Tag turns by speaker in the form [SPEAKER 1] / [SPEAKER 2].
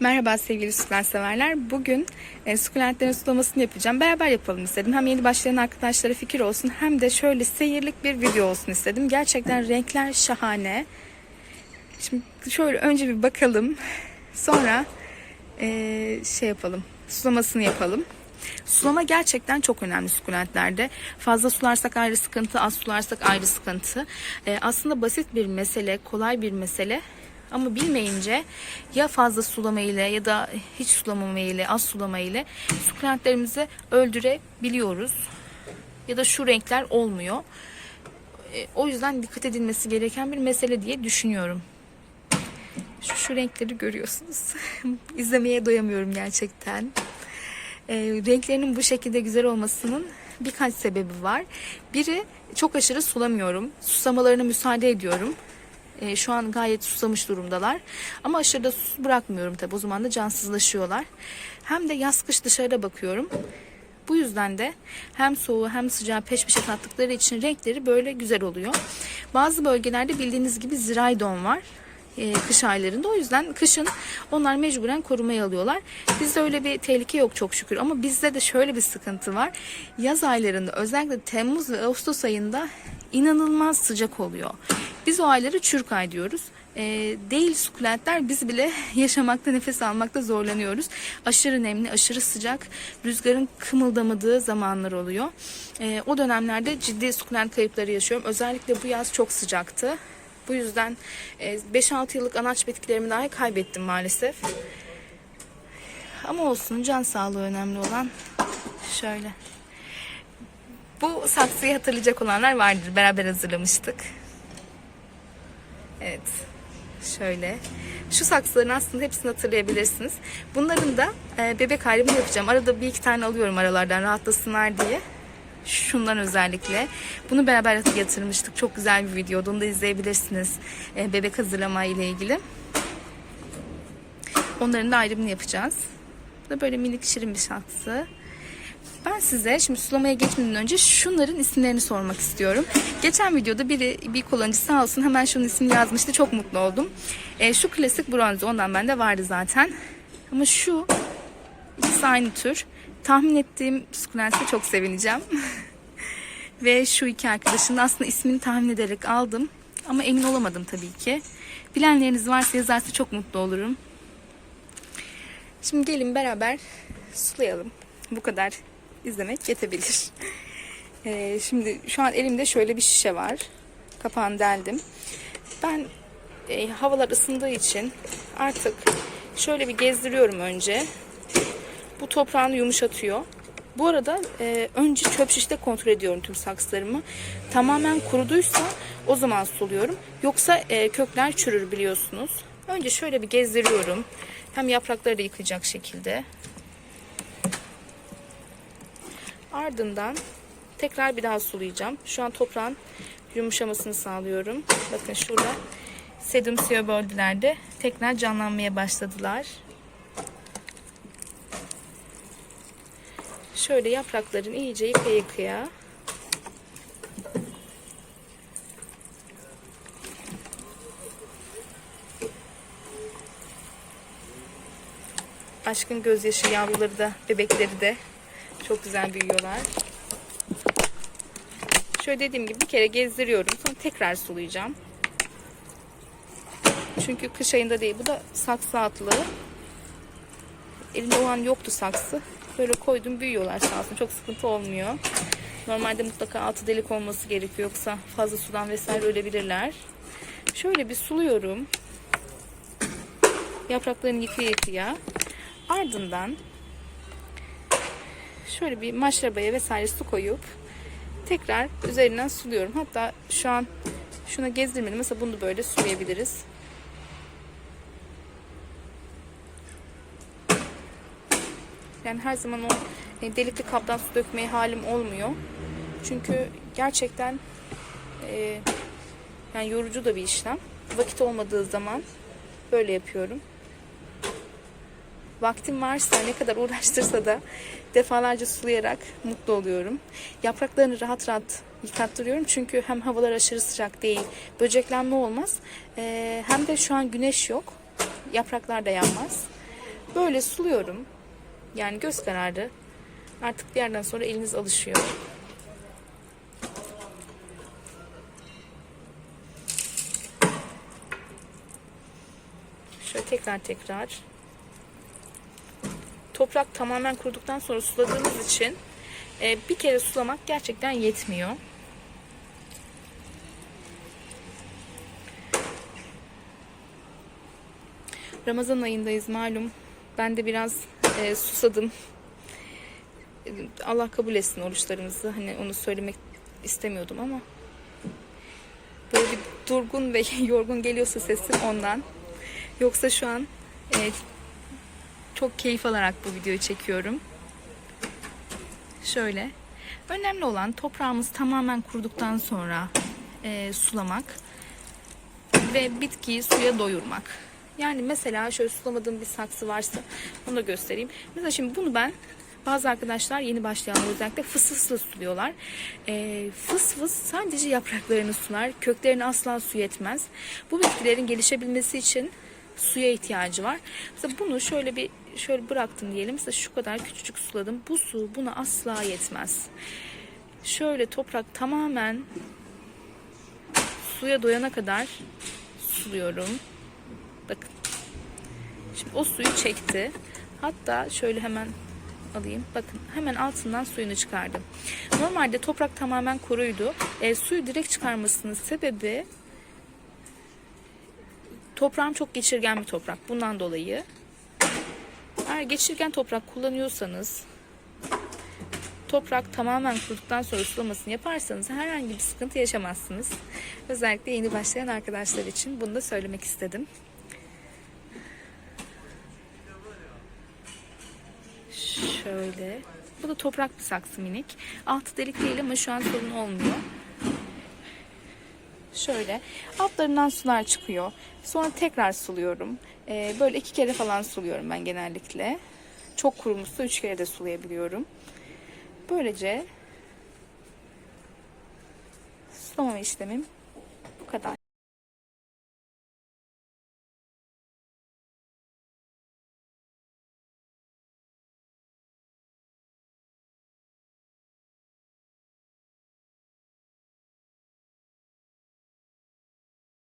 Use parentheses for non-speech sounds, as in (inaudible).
[SPEAKER 1] Merhaba sevgili sukulent severler. Bugün e, sukulentlerin sulamasını yapacağım. Beraber yapalım istedim. Hem yeni başlayan arkadaşlara fikir olsun hem de şöyle seyirlik bir video olsun istedim. Gerçekten renkler şahane. Şimdi şöyle önce bir bakalım. Sonra e, şey yapalım. Sulamasını yapalım. Sulama gerçekten çok önemli sukulentlerde. Fazla sularsak ayrı sıkıntı, az sularsak ayrı sıkıntı. E, aslında basit bir mesele, kolay bir mesele. Ama bilmeyince ya fazla sulama ile ya da hiç sulamama ile, az sulama ile sukulentlerimizi öldürebiliyoruz. Ya da şu renkler olmuyor. E, o yüzden dikkat edilmesi gereken bir mesele diye düşünüyorum. Şu, şu renkleri görüyorsunuz. (laughs) İzlemeye doyamıyorum gerçekten. E, renklerinin bu şekilde güzel olmasının birkaç sebebi var. Biri çok aşırı sulamıyorum. Susamalarına müsaade ediyorum. E, şu an gayet susamış durumdalar. Ama aşırı da su bırakmıyorum tabi. O zaman da cansızlaşıyorlar. Hem de yaz kış dışarıda bakıyorum. Bu yüzden de hem soğuğu hem sıcağı peş peşe kattıkları için renkleri böyle güzel oluyor. Bazı bölgelerde bildiğiniz gibi zirai don var e, kış aylarında. O yüzden kışın onlar mecburen korumaya alıyorlar. Bizde öyle bir tehlike yok çok şükür. Ama bizde de şöyle bir sıkıntı var. Yaz aylarında özellikle Temmuz ve Ağustos ayında inanılmaz sıcak oluyor. Biz o ayları çürük ay diyoruz. E, değil sukulentler biz bile (laughs) yaşamakta nefes almakta zorlanıyoruz. Aşırı nemli, aşırı sıcak, rüzgarın kımıldamadığı zamanlar oluyor. E, o dönemlerde ciddi sukulent kayıpları yaşıyorum. Özellikle bu yaz çok sıcaktı. Bu yüzden e, 5-6 yıllık anaç bitkilerimi dahi kaybettim maalesef. Ama olsun can sağlığı önemli olan şöyle. Bu saksıyı hatırlayacak olanlar vardır. Beraber hazırlamıştık. Evet. Şöyle. Şu saksıların aslında hepsini hatırlayabilirsiniz. Bunların da e, bebek ayrımı yapacağım. Arada bir iki tane alıyorum aralardan rahatlasınlar diye. Şundan özellikle. Bunu beraber yatırmıştık. Çok güzel bir videodu. Onu da izleyebilirsiniz. E, bebek hazırlama ile ilgili. Onların da ayrımını yapacağız. Bu da böyle minik şirin bir saksı. Ben size şimdi sulamaya geçmeden önce şunların isimlerini sormak istiyorum. Geçen videoda biri bir kullanıcı sağ olsun hemen şunun ismini yazmıştı. Çok mutlu oldum. E, şu klasik bronze ondan bende vardı zaten. Ama şu ikisi aynı tür. Tahmin ettiğim sukulente çok sevineceğim. (laughs) Ve şu iki arkadaşın aslında ismini tahmin ederek aldım. Ama emin olamadım tabii ki. Bilenleriniz varsa yazarsa çok mutlu olurum. Şimdi gelin beraber sulayalım. Bu kadar izlemek yetebilir. Ee, şimdi şu an elimde şöyle bir şişe var. Kapağını deldim. Ben e, havalar ısındığı için artık şöyle bir gezdiriyorum önce. Bu toprağını yumuşatıyor. Bu arada e, önce çöp şişte kontrol ediyorum tüm saksılarımı. Tamamen kuruduysa o zaman suluyorum. Yoksa e, kökler çürür biliyorsunuz. Önce şöyle bir gezdiriyorum. Hem yaprakları da yıkayacak şekilde. Ardından tekrar bir daha sulayacağım. Şu an toprağın yumuşamasını sağlıyorum. Bakın şurada sedumsiyo böldülerde tekrar canlanmaya başladılar. Şöyle yaprakların iyice yıka yıkaya aşkın gözyaşı yavruları da bebekleri de çok güzel büyüyorlar. Şöyle dediğim gibi bir kere gezdiriyorum. Sonra tekrar sulayacağım. Çünkü kış ayında değil. Bu da saksı atlı. Elimde o an yoktu saksı. Böyle koydum büyüyorlar sağ olsun. Çok sıkıntı olmuyor. Normalde mutlaka altı delik olması gerekiyor. Yoksa fazla sudan vesaire ölebilirler. Şöyle bir suluyorum. Yapraklarını yıkaya yıkaya. Ardından şöyle bir maşrabaya vesaire su koyup tekrar üzerinden suluyorum. Hatta şu an şuna gezdirmedim. Mesela bunu böyle sulayabiliriz. Yani her zaman o e, delikli kaptan su dökmeye halim olmuyor. Çünkü gerçekten e, yani yorucu da bir işlem. Vakit olmadığı zaman böyle yapıyorum. Vaktim varsa ne kadar uğraştırsa da defalarca sulayarak mutlu oluyorum. Yapraklarını rahat rahat yıkattırıyorum. Çünkü hem havalar aşırı sıcak değil, böceklenme olmaz. Ee, hem de şu an güneş yok. Yapraklar da yanmaz. Böyle suluyorum. Yani göz kararı. Artık bir yerden sonra eliniz alışıyor. Şöyle tekrar tekrar. Toprak tamamen kuruduktan sonra suladığımız için e, bir kere sulamak gerçekten yetmiyor. Ramazan ayındayız malum. Ben de biraz e, susadım. Allah kabul etsin oruçlarımızı. Hani onu söylemek istemiyordum ama böyle bir durgun ve (laughs) yorgun geliyorsa sesim ondan. Yoksa şu an e, çok keyif alarak bu videoyu çekiyorum. Şöyle. Önemli olan toprağımız tamamen kuruduktan sonra e, sulamak ve bitkiyi suya doyurmak. Yani mesela şöyle sulamadığım bir saksı varsa onu da göstereyim. Mesela şimdi bunu ben bazı arkadaşlar yeni başlayanlar özellikle fıs fısla suluyorlar. E, fıs fıs sadece yapraklarını sular. Köklerini asla su yetmez. Bu bitkilerin gelişebilmesi için suya ihtiyacı var. Mesela bunu şöyle bir şöyle bıraktım diyelim. Mesela şu kadar küçücük suladım. Bu su buna asla yetmez. Şöyle toprak tamamen suya doyana kadar suluyorum. Bakın. Şimdi o suyu çekti. Hatta şöyle hemen alayım. Bakın hemen altından suyunu çıkardım. Normalde toprak tamamen kuruydu. E, suyu direkt çıkarmasının sebebi toprağım çok geçirgen bir toprak. Bundan dolayı eğer geçirgen toprak kullanıyorsanız toprak tamamen kuruduktan sonra sulamasını yaparsanız herhangi bir sıkıntı yaşamazsınız. Özellikle yeni başlayan arkadaşlar için bunu da söylemek istedim. Şöyle. Bu da toprak bir saksı minik. Altı delik değil ama şu an sorun olmuyor. Şöyle altlarından sular çıkıyor. Sonra tekrar suluyorum. Ee, böyle iki kere falan suluyorum ben genellikle. Çok kurumuşsa üç kere de sulayabiliyorum. Böylece sulama işlemim